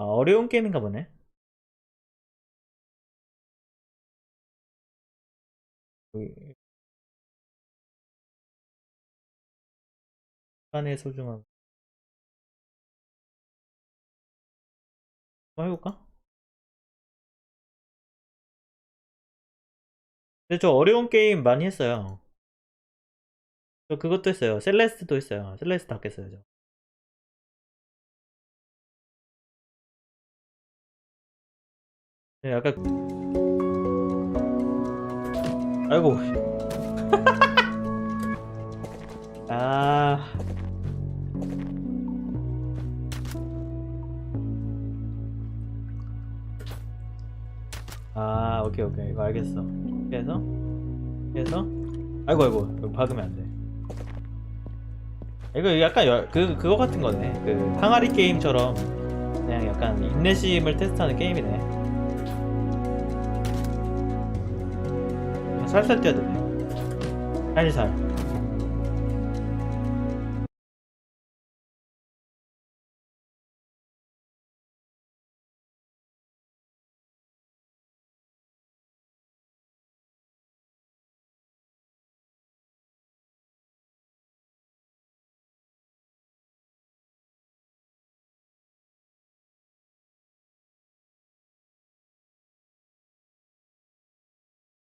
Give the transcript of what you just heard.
아, 어려운 게임인가 보네. 여기. 시간의 소중함. 한번 해볼까? 근데 저 어려운 게임 많이 했어요. 저 그것도 했어요. 셀레스트도 했어요. 셀레스트 아꼈어요, 저. 네, 약간 아이고 아 아, 오케이, 오케이. 이거 알겠어. 이렇게 해서, 아이고, 아이고, 이거 박으면 안 돼. 이거 약간, 여- 그, 그거 같은 거네. 그, 항아리 게임처럼, 그냥 약간 인내심을 테스트하는 게임이네. 살살 뛰어야 되네. 살살.